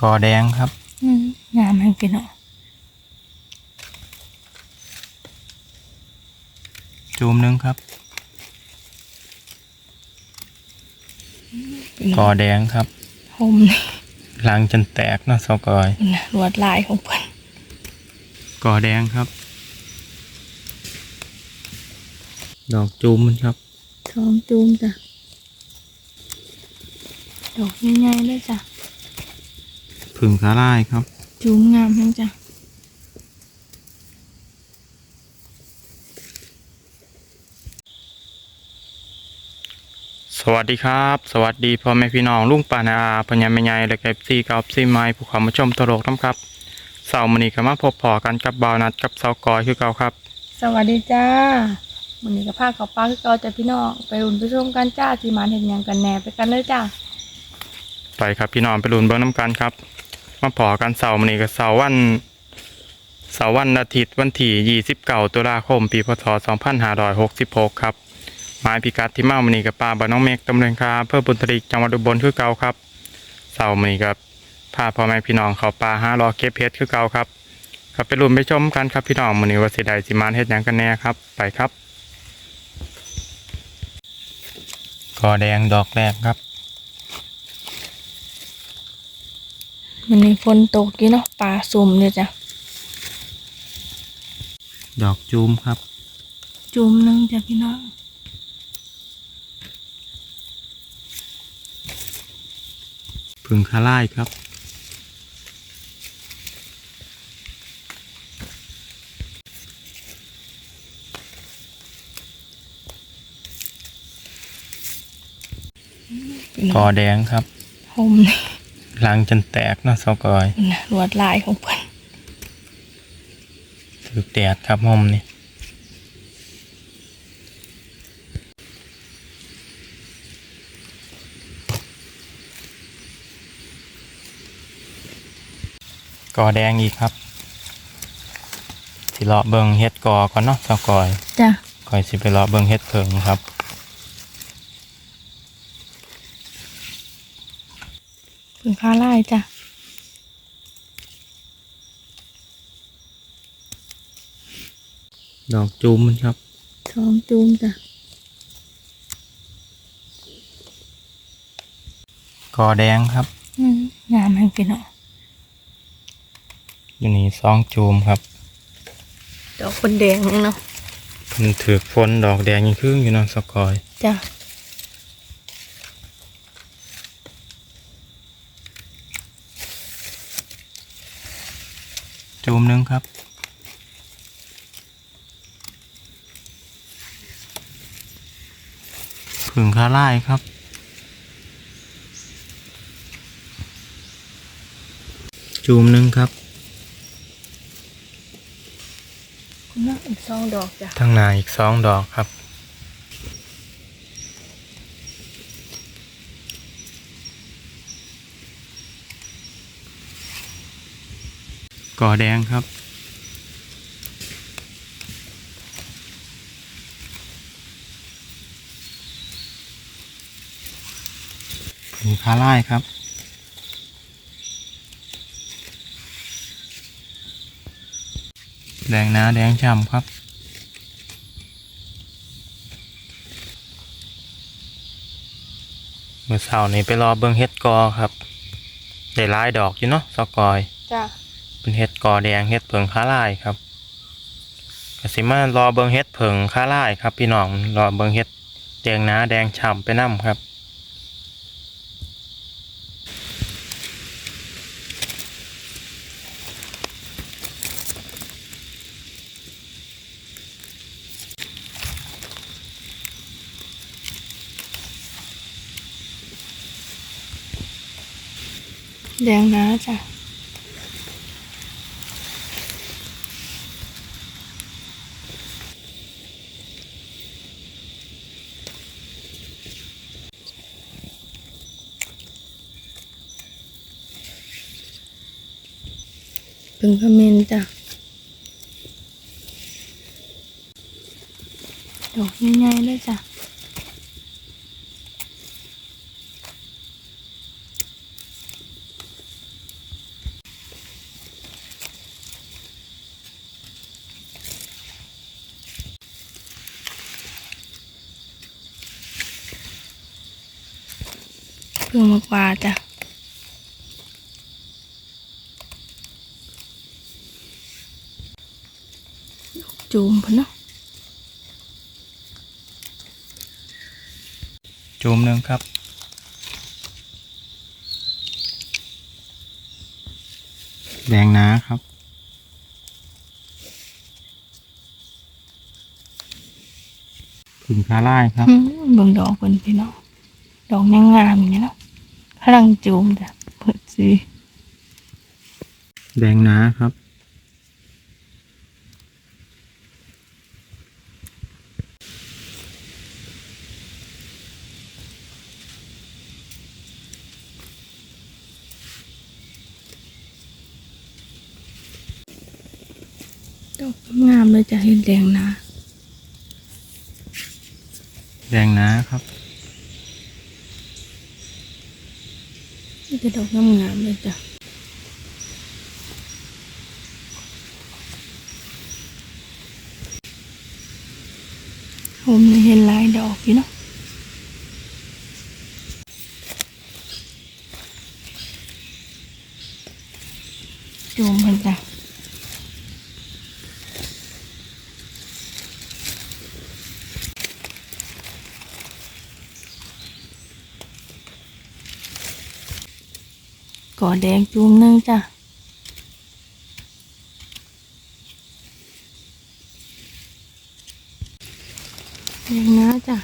กอแดงครับอืมงามแห่งพี่น้องจูมหนึงครับพี่กน้อองแดงครับห่มนี่หลังจนแตกเนาะสกอยนะลวดลายของเพิ่นกอแดงครับ ดอกจูมมันครับท้องจูมจ้ะดอกใหญ่ๆเลยจ้ะ ผึ่งคาร่ายครับ จูมงามแห่งจ้ะสวัสดีครับ สวัสดีพ่อแม่พี่น้องลุงปานาอาพญาแม่ใหญ่และก็ซีกับซีไม้ผู้เขอมาชมตลกน้ำครับเสาร์มื้อนี้ก็มาพบพอกันกับบาวนัดกับเสากอยคือเก่าครับ สวัสดีจ้าวันนี้ก็พาเขาป้าคือเก่าจ้ะพี่น้องไปรุ่นไปชมกันจ้าที่หมานเห็นหยังกันแหน่ไปกันเลยจ้าไปครับพี่น้องไปลุ้นเบิ้งน้ำกันครับ มาพอกันเสาร์มื้อนี้ก็เสาร์วันเสาร์วันอาทิตย์วันที่29ตุลาคม ปีพศ 2566 ครับหมายพิกัดที่มามื้อนี้กับป้าบ้านน้องเมฆตำบลคาอำเภอบุญทริกจังหวัดอุบลคือเก่าครับเสาร์มื้อนี้ก็พาพ่อแม่พี่น้องเขาป่าหารอเก็บเห็ดคือเก่าครับครับไปลุ้นไปชมกันครับพี่น้องมื้อนี้ว่าสิได้สิมานเฮ็ดหยังกันแน่ครับไปครับกอแดงดอกแรกครับ มันนี้ฝนตกอยู่เนาะป่าสุ่มเนี่ยจ้ะ ดอกจูมครับจูมหนึงจ้ะพี่น้องผึ่งคาร่ายครับพี่น้กอองแดงครับห่มนี่ห ลังจนแตกเนาะสกอยนะลวดลายของเพิ่นถือแดดครับหมนี่กอแดงอีกครับ สิเลาะเบิงเฮ็ดกอก่อนเนาะสกอยจ้ะคอยสิไปเลาะเบิงเฮ็ดเพิงครับ เพิ่งค้าลายจ้ะดอกจูมมันครับท้องจูมจ้ะกอแดงครับอืมงามแห่งพี่น้องอยู่นี่สองจูมครับ ดอกคนแดงเนาะมันถือฝนดอกแดงยิ่งครึ่งอยู่เนาะสกอย จ้ะ จูมหนึงครับผึ่งคาร่ายครับ จูมหนึงครับคุณน้องอีกสองดอกจ้ะทั้งหนาอีกสองดอกครับ ก่อแดงครับผึ่งคาร่ครับแดงนาแดงฉ่ำครับ เมื่อเช้านี้ไปรอเบิ่งเฮ็ดกอครับ ได้หลายดอกอยู่เนาะสกอย จ้ะ เป็นเฮ็ดกอแดงเฮ็ดเผิงค้าลายครับกสิมารอเบิงเฮ็ดเผิงค้าลายครับพี่น้องรอเบิงเฮ็ดแดงหนาแดงฉ่ำไปนํครับแดงนะจ้ะ พิ่งคอมเมนต์จ้ะดอกใหญ่ๆเลยจ้ะเพื่อมากว่าจ้ะ จูมพะเนาะจูมหนึ่งครับ แดงน้าครับ ถึงคาไล่ครับอืมเบิ่งดอกเพิ่นพี่น้องดอกยังงามอย่างนี้เนาะพลังจูมจ้ะเปิดสิแดงน้าครับ ดอกงามเลย จ้ะเห็นแดงนะแดงน้าครับนี่จะดอกงามๆเลยจ้ะผมเห็นหลายดอกพี่เนาะจูมมันจ้ะ ก่อแดงจูมหนึงจ้ะแดงนะจ้ะ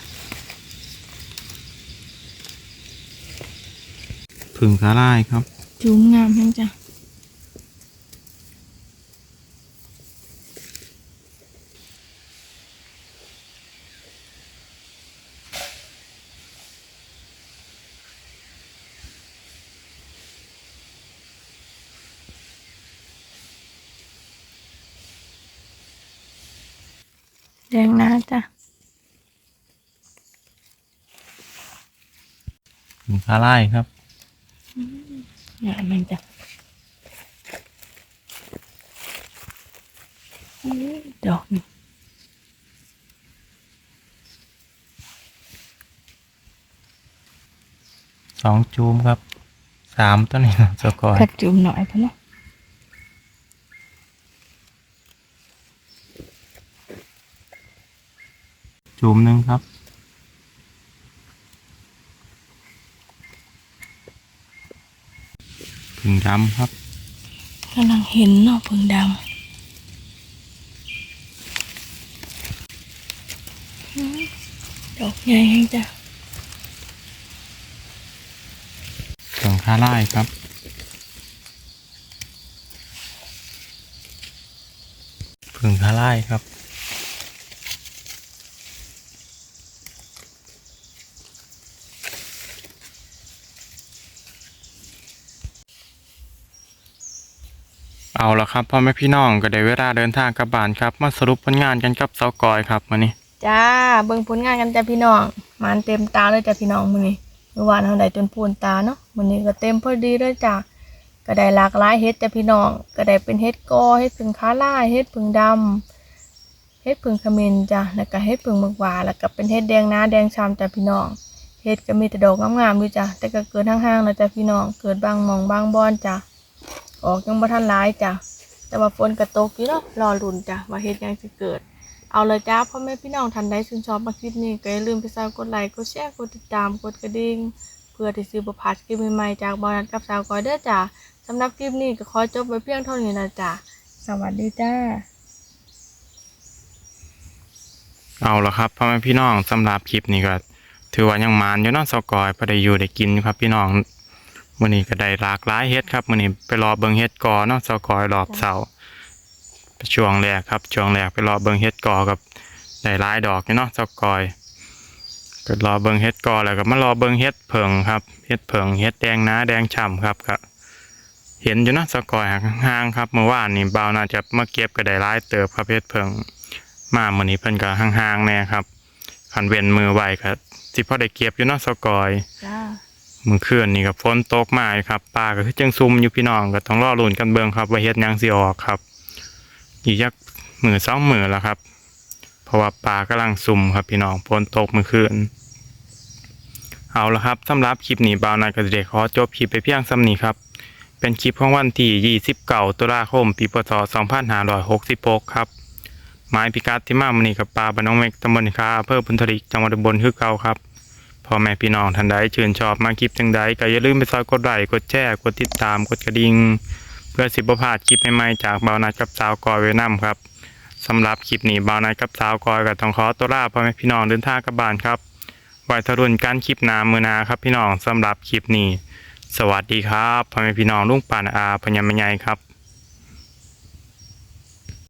ผึ่งคาไล่ครับจูมงามทั้งจ้ะ แดงนะจ้ะผึ่งคาไล่ครับงามมันจ้ะอุ๊ยดอกนี่สองจูมครับ สามต้นนี้นะสกอยกัดจุ่มหน่อยพอเนาะ จูมหนึ่งครับผึ่งดำครับกำลังเห็นเนาะเพิ่งดำอืมดอกใหญ่แห้งจ้ะผึ่งคาไล่ครับผึ่งคาไล่ครับ เอาละครับพ่อแม่พี่น้องก็ได้เวลาเดินทางกลับบ้านครับ มาสรุปผลงานกันกับเสากอยครับวันนี้จ้าเบิ่งผลงานกันจ้ะพี่น้องมันเต็มตาเลยจ้ะพี่น้องมื้อนี้เมื่อวานเฮาได้จนพูนตาเนาะมื้อนี้ก็เต็มพอดีเลยจ้ะก็ได้หลากหลายเฮ็ดจ้ะพี่น้องก็ได้เป็นเฮ็ดกอเฮ็ดผึ่งค้าล่าเฮ็ดผึ่งดำเฮ็ดผึ่งขมิ้นจ้ะแล้วก็เฮ็ดผึ่งมึกหวาแล้วก็เป็นเฮ็ดแดงนาแดงชามจ้ะพี่น้องเฮ็ดก็มีแต่ดอกงามๆอยู่จ้ะแต่ก็เกิดห่างๆนะจ้ะพี่น้องเกิดบางมองบางบอนจ้ะ ออกยังบ่ทันหลายจ้ะแต่ว่าฝนก็ตกอยู่เนาะรอลุนจ้ะว่าเฮ็ดหยังสิเกิด เอาเลยจ้าพ่อแม่พี่น้องท่านใดชื่นชอบมาคลิปนี้ก็อย่าลืมไปซาวกดไลค์กดแชร์กดติดตามกดกระดิ่งเพื่อที่ซื้อประพลาดคลิปใหม่ๆจากบอนันกับสาวกอยเด้อจ้าสำหรับคลิปนี้ก็ขอจบไว้เพียงเท่านี้นะจ้าสวัสดีจ้า เอาละครับพ่อแม่พี่น้องสำหรับคลิปนี้ก็ถือว่ายังมานอยู่เนาะเสากอยพอได้อยู่ได้กินอยู่ครับพี่น้อง มื้อนี้ก็ได้หลากหลายเฮ็ดครับมื้อนี้ไปรอเบิงเฮ็ดกอเนาะเสากอยรอบเสาช่วงแรกครับช่วงแรกไปรอเบิงเฮ็ดกอกับได้หลายดอกเนาะเสากอยก็รอเบิงเฮ็ดกอแล้วก็มารอเบิงเฮ็ดเผิงครับเฮ็ดเผิงเฮ็ดแดงนาแดงฉ่ำครับก็เห็นอยู่เนาะเสากอยห่างๆครับเมื่อวานนี่บ่าวน่าจะมาเก็บก็ได้หลายเติบครับเฮ็ดเผิงมามื้อนี้เพิ่นก็ห่างๆแน่ครับคันเว้นมือไว้ก็สิพอได้เก็บอยู่เนาะสกอยจ้า มื้อคืนนี่ก็ฝนตกมาครับปลาก็คือจังซุ่มอยู่พี่น้องก็ต้องรอลุ้นกันเบิ่งครับว่าเฮ็ดยังสิออกครับ อีกจักมื้อสองมือแล้วครับ เพราะว่าปลากำลังซุ่มครับพี่น้องฝนตกมื้อคืนเอาละครับสำหรับคลิปนี้บ่าวนายก็จะได้ขอจบคลิปไปเพียงส่ำนี้ครับเป็นคลิปของวันที่29ตุลาคมปีพศ2566ครับหมายพิกัดที่มามื้อนี้กับปลาบ้านน้องเมกตำบลคาอำเภอพุนทริกจังหวัดอุบลคือเก่าครับ พ่อแม่พี่น้องท่านใดชื่นชอบมาคลิปจังใดก็อย่าลืมไปซอยกดไลค์กดแชร์กดติดตามกดกระดิ่งเพื่อสิบ่พาดคลิปใหม่ๆจากบ่านัดกับสาวกอยเวยนำครับสำหรับคลิปนี้บ่านัดกับสาวกอยก็ต้องขอตัวลาพ่อแม่พี่น้องเดินทางกลับบ้านครับไว้ทรุนกันคลิปน้ามือนาครับพี่น้องสำหรับคลิปนี้ สวัสดีครับพ่อแม่พี่น้องลุงปานอาพญามใหญ่ครับ